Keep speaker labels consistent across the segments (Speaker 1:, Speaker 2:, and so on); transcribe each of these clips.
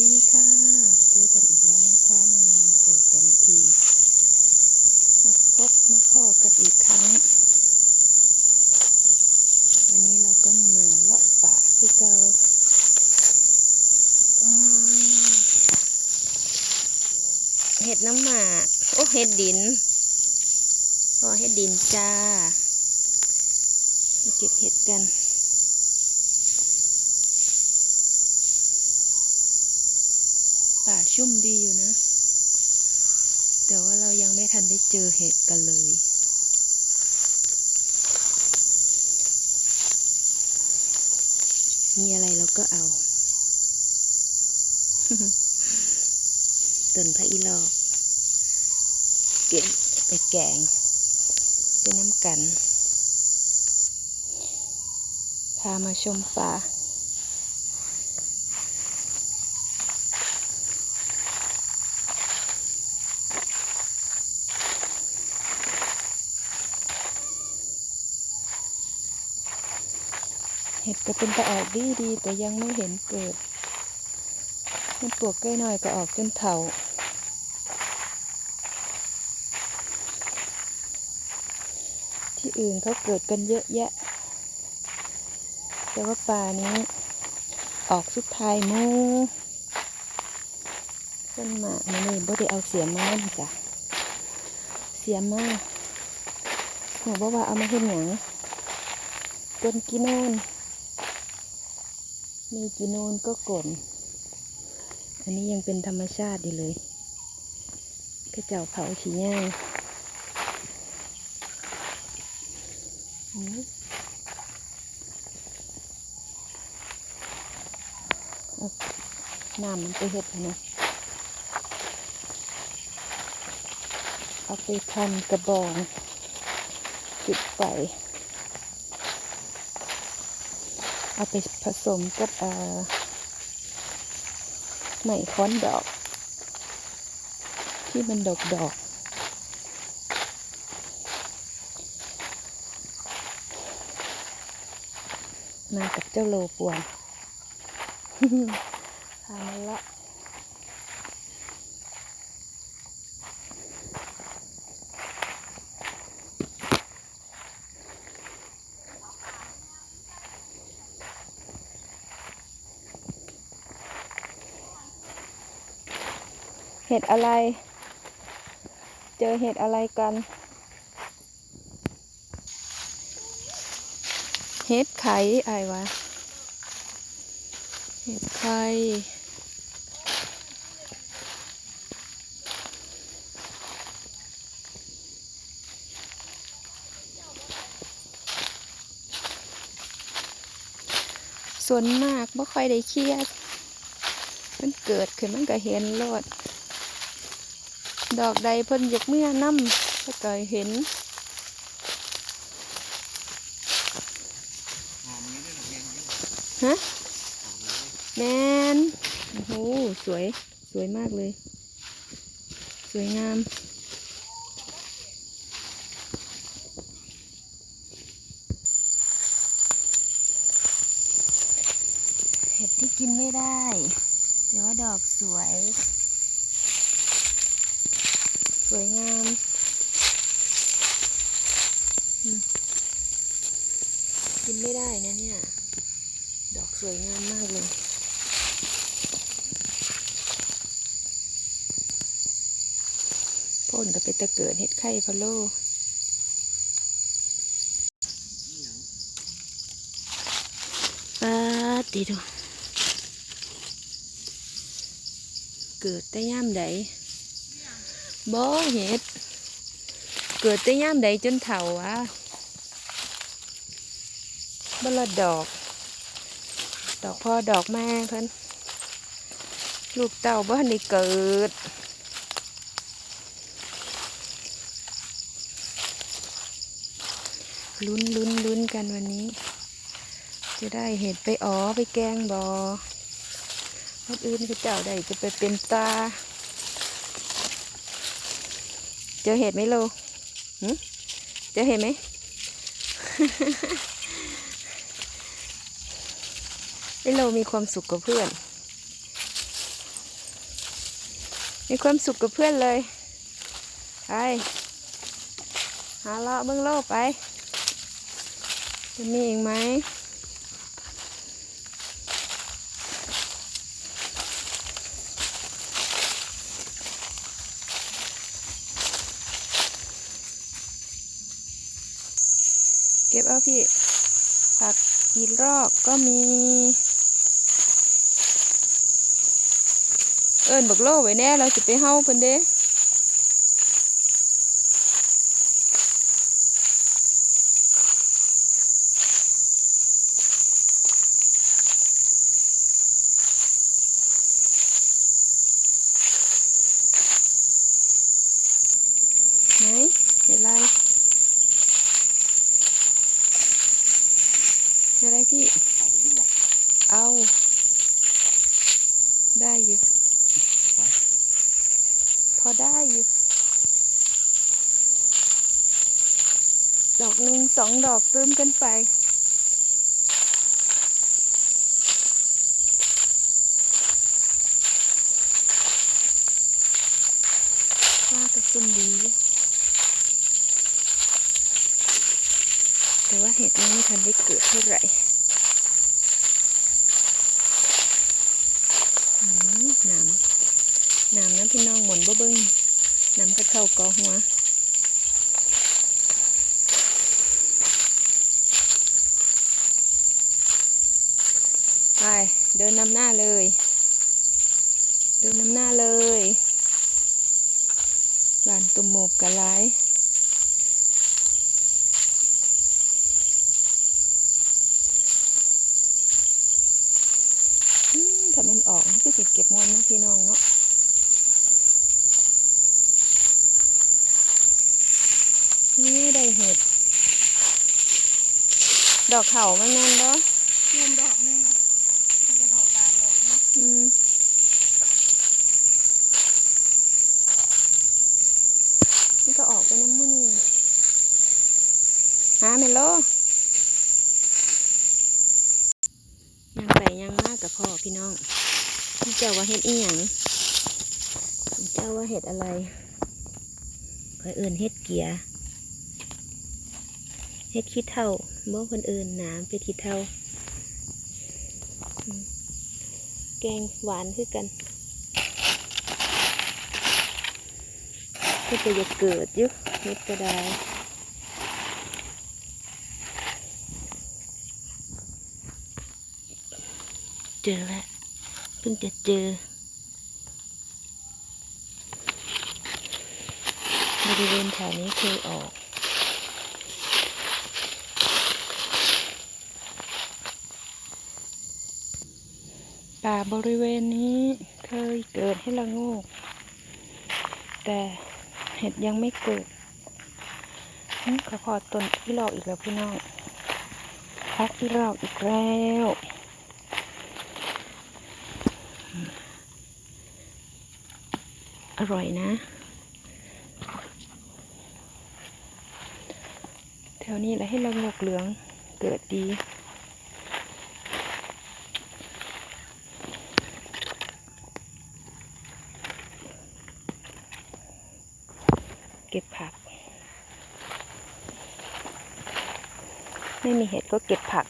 Speaker 1: ดีค่ะ เจอกันอีกแล้วนะคะ นานๆเจอกันที มาพบมาพ่อกันอีกครั้ง วันนี้เราก็มาเลาะป่าคือเกาเห็ดน้ำหมากโอ้เห็ดดินพ่อเห็ดดินจ้า มาเก็บเห็ดกัน ป่าชุ่มดีอยู่นะ แต่ว่าเรายังไม่ทันได้เจอเห็ดกันเลย มีอะไรเราก็เอาต้นพระอีลอกเก็บไปแกงเส้นน้ำกัน พามาชมป่า ก็เป็นตะออกดีดีๆแต่ยังไม่เห็นเกิด มันปลวกใกล้หน่อยก็ออกจนเถาที่อื่นเขาเกิดกันเยอะแยะ แต่ว่าป่านี้ ออกสุดท้ายหมูต้นหมากมันนี่บ่ได้เอาเสียมมาเล่นจ้ะ เสียมมาหนูบอกว่าเอามาเห็นหยังต้นกินโนน มีกินโนนก็กลนอันนี้ยังเป็นธรรมชาติอยู่เลยกระเจ้าเผาขี้ย่างโอ้ยน้ำมันไปเห็ดนะเอาไปพันกระบองจุดไฟ เอาไปผสมกับเอ่อไม้ค้อนดอก ที่มันดอกดอกมากับเจ้าโลปวงพามาละ ห็ดอะไร เจอเห็ดอะไรกัน เห็ดไข่ไอวะ เห็ดไข่ส่วนมากบ่ค่อยได้เครียด มันเกิดขึ้นมันก็เห็นโลด ดอกใดเพิ่นยกเมื่อน้ำก็ก็เห็นฮะแมนโอ้โหสวยสวยมากเลย สวยงามเห็ดที่กินไม่ได้แต่ว่าดอกสวย วยงามกินไม่ได้นะเนี่ย ดอกสวยงามมากเลยพ่นก็ไปตะเกิดเห็ดไข่พะโล่ปาดีดู เกิดแต่ย่ามใด บ่เห็ด เกิดแต่ย่ามใดจนเถ่าวะบละดอก ดอกพ่อดอกแม่เพิ่นลูกเต่าบ่ทันได้เกิดลุ้นลุ้นลุ้นกันวันนี้ จะได้เห็ดไปอ๋อไปแกงบอคนอื่นเขาเจ้าได้จะไปเป็นตา เจอเห็ดไหมโลเจอเห็ดไหม ไอโลมีความสุขกับเพื่อน มีความสุขกับเพื่อนเลย ไป หาเลาะเบื้องโลกไป จะมีอีกไหม ก็พี่ ผักกีรอกก็มี เอิญบักโลไว้แน่เราจะไปเฮาเพิ่นเด้ไหนเห็นอะไรเห็นอะไรพี่
Speaker 2: เอาอยู่บ่
Speaker 1: เอา ได้อยู่ พอได้อยู่ ดอกหนึ่งสองดอกเติมกันไป ว่ากระซุ่มดีอยู่แต่ว่าเห็ดยังไม่ทันได้เกิดเท่าไหร่อืมน้ำน้ำนั้นพี่น้องหมุนบ่เบิ้งน้ำก็เข้ากอหัว ไปเดินนำหน้าเลย เดินนำหน้าเลยบ้านตุ่มโมบกะไลถ้ามันออกก็สิเก็บมวนนะพี่น้องเนาะนี่ได้เห็ด ดอกเขามันแม่นบ่
Speaker 3: ยืมดอกนึงมันจะดอกบานด อื
Speaker 1: มนี่ก็ออกไปน้ำมูนี่หาเมโลยังใส่ยังมากกับพ่อพี่น้องพี่เจ้าว่าเห็ดอีหยังพี่เจ้าว่าเห็ดอะไรคอยเอื่นเห็ดเกียเห็ดขี้เท่าบ่คนอื่นหนามเป็นขี้เท่า แกงหวานคือกันก็จะจะเกิดยุเฮ็ดก็ได้เจอแล้วเพิ่งจะเจอบริเวณแถวนี้เคยออก บริเวณนี้เคยเกิดให้ละโงกแต่เห็ดยังไม่เกิดนี่ขอพอต้นอีหลอกอีกแล้วพี่น้องพักอีหลอกอีกแล้วอร่อยนะ แถวนี้แหละให้ละงกเหลืองเกิดดี เก็บผัก ไม่มี เห็ดก็เก็บผัก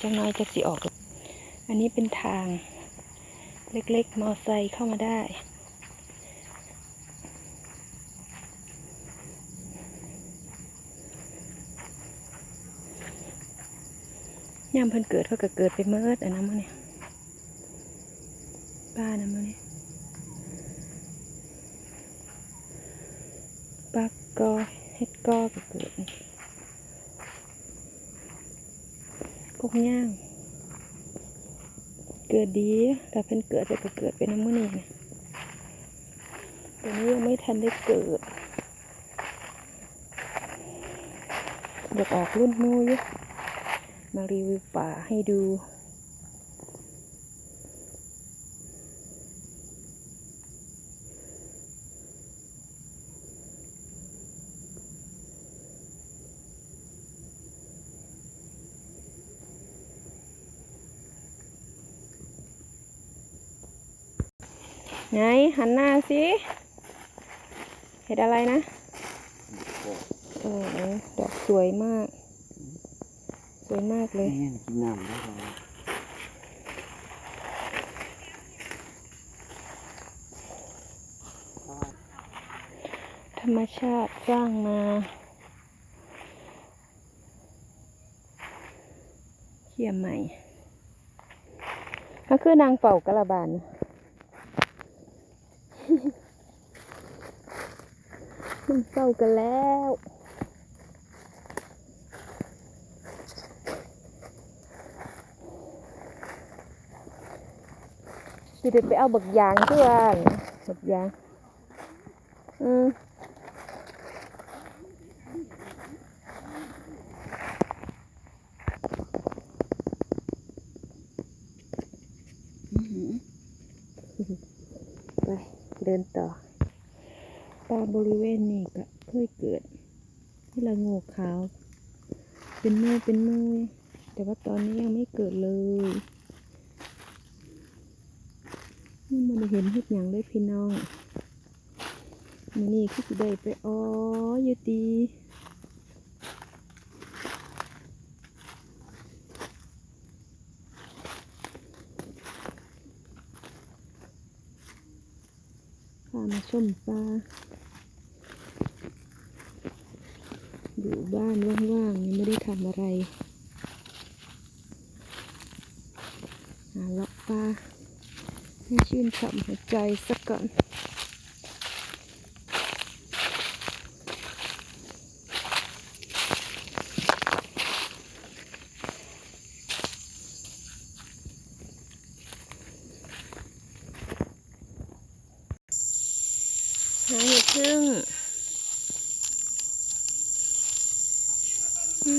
Speaker 1: จังน้อยจะสิออก อันนี้เป็นทาง เล็กๆ มอไซค์เข้ามาได้ ยามเพิ่นเกิดเขาก็เกิดไปเมิดอันนั้นมั้งเนี่ย บ้านนะมั้งเนี่ย ปักกอเฮ็ ดกอก็เกิดกย่าง เกิดดีแต่เพิ่นเกิดแต่ก็เกิดเป็นน้ำมันนี่นะตัวนี้ยังไม่ทันได้เกิดอยากออกรุ่นมูยมารีวิวป่าให้ดู ไหนหันหน้าสิ เห็ดอะไรนะเออดอกสวยมาก สวยมากเลย
Speaker 2: กินน้ำได้
Speaker 1: ธรรมชาติสร้างมาเขี่ยใหม่ ก็คือนางเป่ากระบาล มันเป่ากันแล้วสิเด็ดไปเอาบักยางเพื่อนบักยาง อืมไปเดินต่อปลาบริเวณนี้ก็เคยเกิด ที่ละโงกขาว เป็นหนูเป็นหนุยแต่ว่าตอนนี้ยังไม่เกิดเลยนี่มันเห็นเห็ดหยังเลยพี่น้องมันนี่คือได้ไปอ๋ออยู่ดีพามาชมปลา อยู่บ้านว่างๆยังไม่ได้ทำอะไรหาเลาะปลาให้ชื่นฉ่ำหัวใจสักก่อน หาเห็ดพึ่งอื ม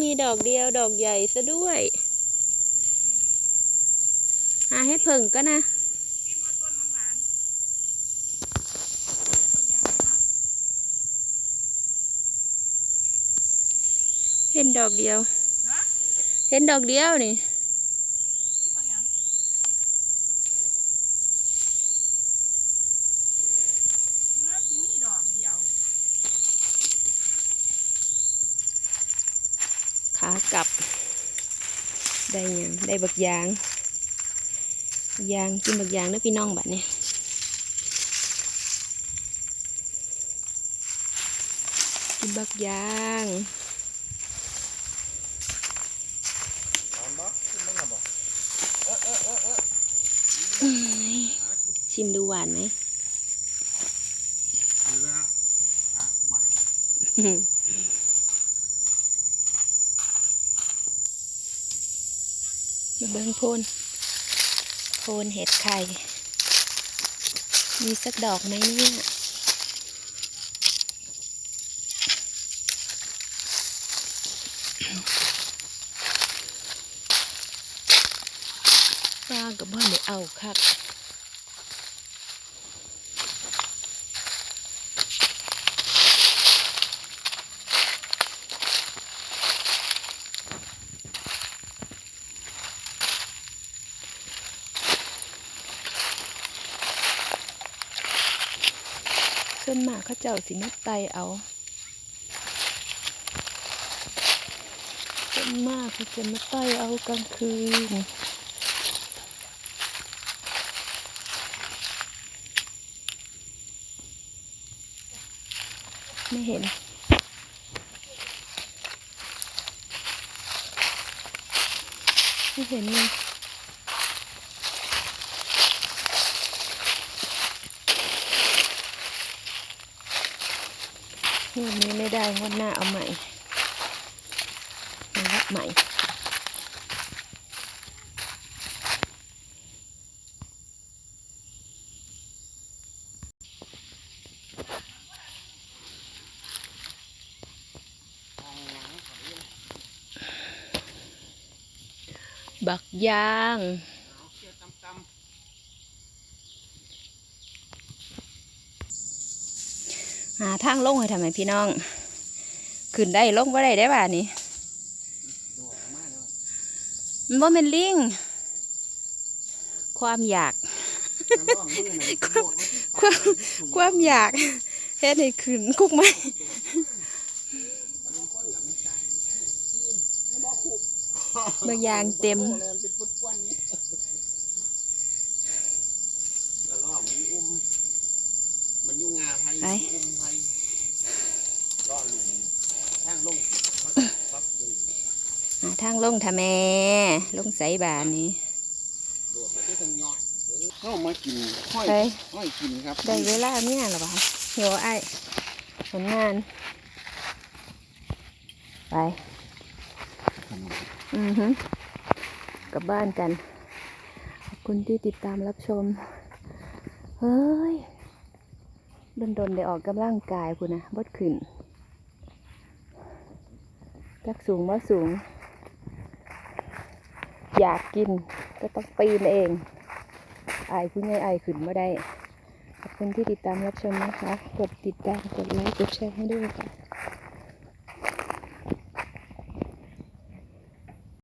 Speaker 1: มีดอกเดียวดอกใหญ่ซะด้วย หาเห็ดผึ่งก็นะเห็นดอกเดียว เห็นดอกเดียวนี่
Speaker 3: น่าสิมีดอกเดียว
Speaker 1: ขากลับ ได้ยังได้บักยาง ยางกินบักยางเด้อพี่น้องบัดนี้กินบักยางชิมดูหวานไหม
Speaker 2: เบิ้
Speaker 1: งโพนโพนเห็ดไข่ มีสักดอกไหมเนี่ยปลากับบ้านได้เอาครับ วนมากเขาเจ้าสิมาไตเอาส่วนมากเขาจะมาไตเอากลางคืนไม่เห็นไม่เห็นเลย งวดนี้ ได้งวดหน้าเอาใหม่มารับใหม่ บักยาง
Speaker 2: เอาเกี่ยวตำ
Speaker 1: หาทางลงให้ทำไมพี่น้อง ขึ้นได้ลงบ่ได้ได้บ่านี่
Speaker 2: ๆโดดมาแล้ว
Speaker 1: มันบ่เป็นลิงความอยาก
Speaker 2: กระล่องมือน่ะโดดมาที่
Speaker 1: ความความอยากเฮ็ดให้ขึ้นคุกไหมบางอย่างเต็ม
Speaker 2: โแลนเป็นปุ๊ดป้วนนี้กระล่องมันอุ้มมันยุ่งงาไผ่
Speaker 1: ไป
Speaker 2: อุ้มไผ่รอลุง ทางลงพักพักดู
Speaker 1: หาทางลงทำแม่ลงใส่บานนี้
Speaker 2: โดดมาที่ทางยอดเข้ามากินห้อย
Speaker 1: ไป
Speaker 2: ห้อยกินครับ
Speaker 1: ได้เวลาเนี่ยหรอวะเหี่ยวไอ้ายผลงาน ไป อือฮึกลับบ้านกัน ขอบคุณที่ติดตามรับชม เฮ้ยดนๆได้ออกกำลังกายคุณนะบดขึ้น จักสูงว่าสูง อยากกินก็ต้องปีนเองอายคุณยายอายขึ้นมาได้ ขอบคุณที่ติดตามรับชมนะคะ กดติดตาม กดไลค์ กดแชร์ให้ด้วยค่ะ